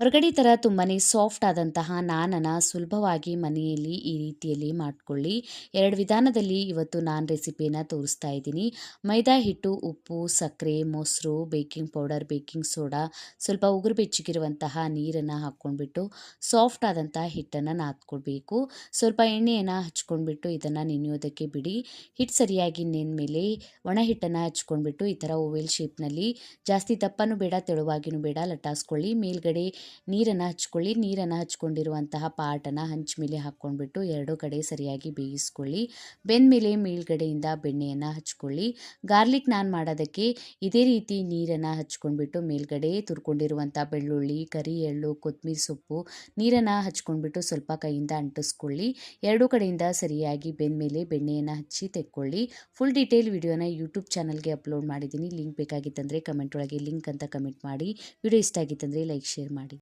ಹೊರಗಡೆ ಥರ ತುಂಬಾ ಸಾಫ್ಟ್ ಆದಂತಹ ನಾನನ್ನು ಸುಲಭವಾಗಿ ಮನೆಯಲ್ಲಿ ಈ ರೀತಿಯಲ್ಲಿ ಮಾಡಿಕೊಳ್ಳಿ. ಎರಡು ವಿಧಾನದಲ್ಲಿ ಇವತ್ತು ನಾನ್ ರೆಸಿಪಿಯನ್ನು ತೋರಿಸ್ತಾ ಇದ್ದೀನಿ. ಮೈದಾ ಹಿಟ್ಟು, ಉಪ್ಪು, ಸಕ್ಕರೆ, ಮೊಸರು, ಬೇಕಿಂಗ್ ಪೌಡರ್, ಬೇಕಿಂಗ್ ಸೋಡಾ ಸ್ವಲ್ಪ ಉಗುರು ಬೆಚ್ಚಿಗಿರುವಂತಹ ನೀರನ್ನು ಹಾಕ್ಕೊಂಡ್ಬಿಟ್ಟು ಸಾಫ್ಟ್ ಆದಂತಹ ಹಿಟ್ಟನ್ನು ನಾದ್ಕೊಳ್ಬೇಕು. ಸ್ವಲ್ಪ ಎಣ್ಣೆಯನ್ನು ಹಚ್ಕೊಂಡ್ಬಿಟ್ಟು ಇದನ್ನು ನೆನೆಯೋದಕ್ಕೆ ಬಿಡಿ. ಹಿಟ್ಟು ಸರಿಯಾಗಿ ನೆನ್ಮೇಲೆ ಒಣ ಹಿಟ್ಟನ್ನು ಹಚ್ಕೊಂಡ್ಬಿಟ್ಟು ಈ ಥರ ಓವೆಲ್ ಶೇಪ್ನಲ್ಲಿ ಜಾಸ್ತಿ ದಪ್ಪನೂ ಬೇಡ, ತೆಳುವಾಗಿನೂ ಬೇಡ ಲಟಾಸ್ಕೊಳ್ಳಿ ಮೇಲ್ಗಡೆ ನೀರನ್ನು ಹಚ್ಕೊಳ್ಳಿ, ನೀರನ್ನು ಹಚ್ಕೊಂಡಿರುವಂತಹ ಪಾಟನ್ನು ಹಂಚ್ ಮೇಲೆ ಹಾಕ್ಕೊಂಡ್ಬಿಟ್ಟು ಎರಡೂ ಕಡೆ ಸರಿಯಾಗಿ ಬೇಯಿಸ್ಕೊಳ್ಳಿ. ಬೆಂದಮೇಲೆ ಮೇಲ್ಗಡೆಯಿಂದ ಬೆಣ್ಣೆಯನ್ನು ಹಚ್ಕೊಳ್ಳಿ. ಗಾರ್ಲಿಕ್ ನಾನು ಮಾಡೋದಕ್ಕೆ ಇದೇ ರೀತಿ ನೀರನ್ನು ಹಚ್ಕೊಂಡ್ಬಿಟ್ಟು ಮೇಲ್ಗಡೆ ತುರ್ಕೊಂಡಿರುವಂಥ ಬೆಳ್ಳುಳ್ಳಿ ಕರಿ ಎಳ್ಳು ಕೊತ್ತಂಬರಿ ಸೊಪ್ಪು ನೀರನ್ನು ಹಚ್ಕೊಂಡ್ಬಿಟ್ಟು ಸ್ವಲ್ಪ ಕೈಯಿಂದ ಅಂಟಿಸ್ಕೊಳ್ಳಿ. ಎರಡೂ ಕಡೆಯಿಂದ ಸರಿಯಾಗಿ ಬೆಂದಮೇಲೆ ಬೆಣ್ಣೆಯನ್ನು ಹಚ್ಚಿ ತೆಕ್ಕೊಳ್ಳಿ. ಫುಲ್ ಡೀಟೇಲ್ ವಿಡಿಯೋನ ಯೂಟ್ಯೂಬ್ ಚಾನಲ್ಗೆ ಅಪ್ಲೋಡ್ ಮಾಡಿದ್ದೀನಿ. ಲಿಂಕ್ ಬೇಕಾಗಿತ್ತಂದರೆ ಕಮೆಂಟ್ ಒಳಗೆ ಲಿಂಕ್ ಅಂತ ಕಮೆಂಟ್ ಮಾಡಿ. ವಿಡಿಯೋ ಇಷ್ಟ ಆಗಿತ್ತಂದರೆ ಲೈಕ್, ಶೇರ್ ಮಾಡಿ.